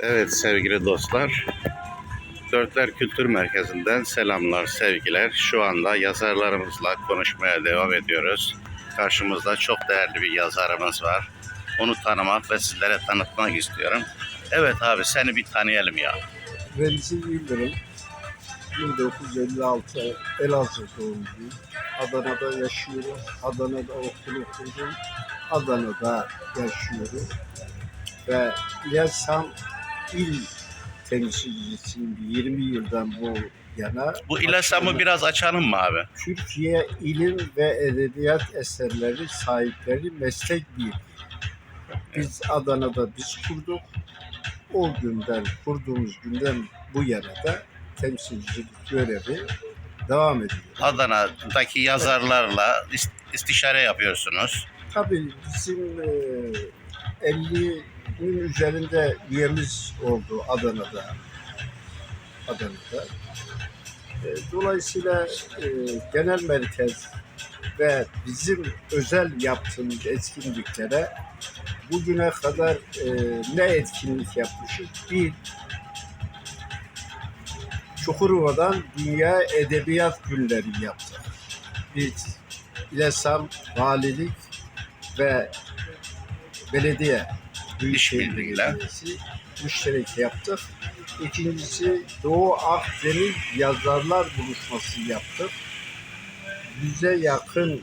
Evet sevgili dostlar. Dörtler Kültür Merkezi'nden selamlar, sevgiler. Şu anda yazarlarımızla konuşmaya devam ediyoruz. Karşımızda çok değerli bir yazarımız var. Onu tanımak ve sizlere tanıtmak istiyorum. Evet abi seni bir tanıyalım ya. Remzi Yıldırım 1956 Elazığ doğumluyum. Adana'da yaşıyorum. Adana'da okul okudum. Adana'da yaşıyorum. Ve Yasam il temsilcisiyim 20 yıldan bu yana. Bu İlasam'ı biraz açalım mı abi? Türkiye İlim ve Edebiyat Eserleri Sahipleri Meslek Birliği. Biz Adana'da biz kurduk. O günden, kurduğumuz günden bu yana da temsilcilik görevi devam ediyor. Adana'daki yazarlarla ist- istişare yapıyorsunuz. Tabii bizim e, 50'nin üzerinde üyemiz oldu Adana'da. Adana'da. E, Dolayısıyla e, genel merkez ve bizim özel yaptığımız etkinliklere bugüne kadar e, ne etkinlik yapmışız? Bir, Çukurova'dan Dünya Edebiyat Günleri yaptık. Biz İLESAM, Valilik ve Belediye Büyükşehir. Belediyesi müşterek yaptık. İkincisi Doğu Akdeniz Yazarlar Buluşması yaptık. Yüze yakın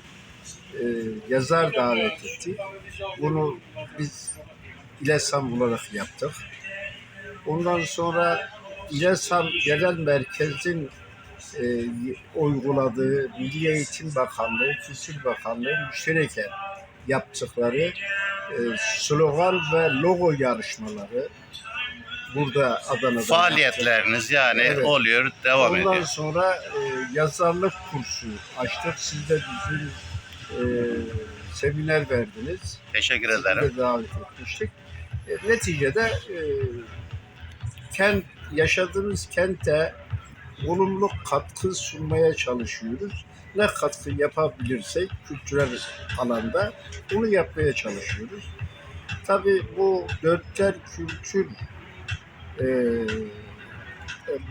e, yazar davet ettik. Bunu biz İLESAM olarak yaptık. Ondan sonra İLESAM Genel Merkez'in e, uyguladığı Milli Eğitim Bakanlığı, Kültür Bakanlığı müştereken yaptıkları e, slogan ve logo yarışmaları burada Adana'da yaptık. Faaliyetleriniz yani Evet. oluyor, devam Ondan ediyor. sonra e, yazarlık kursu açtık. Siz de bizim e, seminer verdiniz. Teşekkür Sizi ederim. de davet etmiştik. E, neticede e, kent, yaşadığımız kente olumlu katkı sunmaya çalışıyoruz. Ne katkı yapabilirsek kültürel alanda bunu yapmaya çalışıyoruz. Tabii bu dörtler kültür e,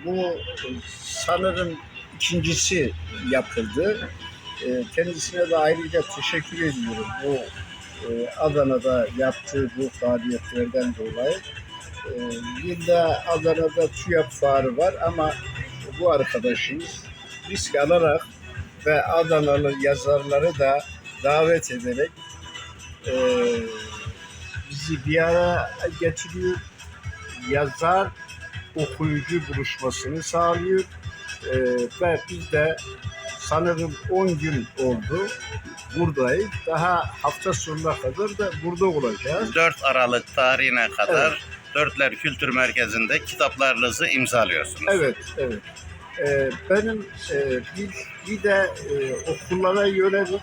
bu sanırım ikincisi yapıldı. E, kendisine de ayrıca teşekkür ediyorum bu e, Adana'da yaptığı bu faaliyetlerden dolayı. E, de Adana'da TÜYAP fuarı var ama bu arkadaşımız risk alarak ve Adanalı yazarları da davet ederek e, bizi bir araya getiriyor. Yazar okuyucu buluşmasını sağlıyor. E, ve biz de sanırım 10 gün oldu buradayız. Daha hafta sonuna kadar da burada olacağız. 4 Aralık tarihine kadar Dörtler Kültür Merkezi'nde kitaplarınızı imzalıyorsunuz. Evet, evet. Ee, benim e, bir, bir de e, okullara yönelik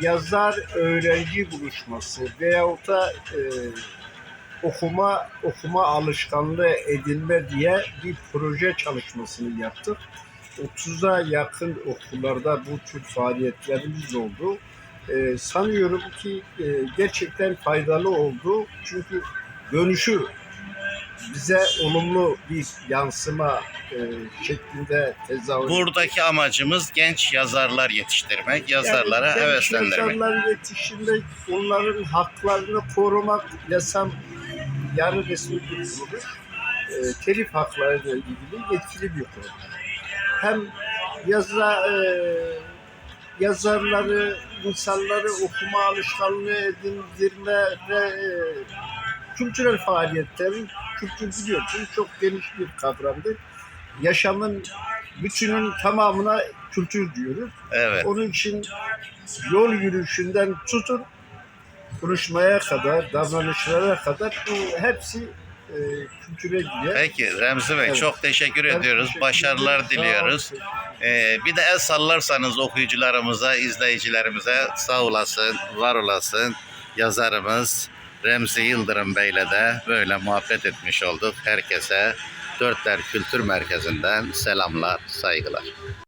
yazar öğrenci buluşması veyahut da e, okuma okuma alışkanlığı edinme diye bir proje çalışmasını yaptık. 30'a yakın okullarda bu tür faaliyetlerimiz oldu. Ee, sanıyorum ki e, gerçekten faydalı oldu. Çünkü dönüşü bize olumlu bir yansıma e, şeklinde tezahür Buradaki amacımız genç yazarlar yetiştirmek, yazarlara Yani heveslendirmek. Yazarlar yetiştirmek, onların haklarını korumak, yasam yarı resmi bir kuruluş. E, telif hakları ile ilgili yetkili bir kurum. Hem yazar, e, yazarları, insanları okuma alışkanlığı edindirme ve e, kültürel faaliyetlerin, kültür biliyorsun çok geniş bir kavramdır. Yaşamın bütünün tamamına kültür diyoruz. Evet. Onun için yol yürüyüşünden tutun konuşmaya kadar, davranışlara kadar bu hepsi e, kültüre giriyor. Peki Remzi Bey Evet. çok teşekkür Ben ediyoruz. teşekkür Başarılar ederim. Diliyoruz. Ee, bir de el sallarsanız okuyucularımıza, izleyicilerimize sağ olasın, var olasın. Yazarımız Remzi Yıldırım Bey'le de böyle muhabbet etmiş olduk. Herkese Dörtler Kültür Merkezi'nden selamlar, saygılar.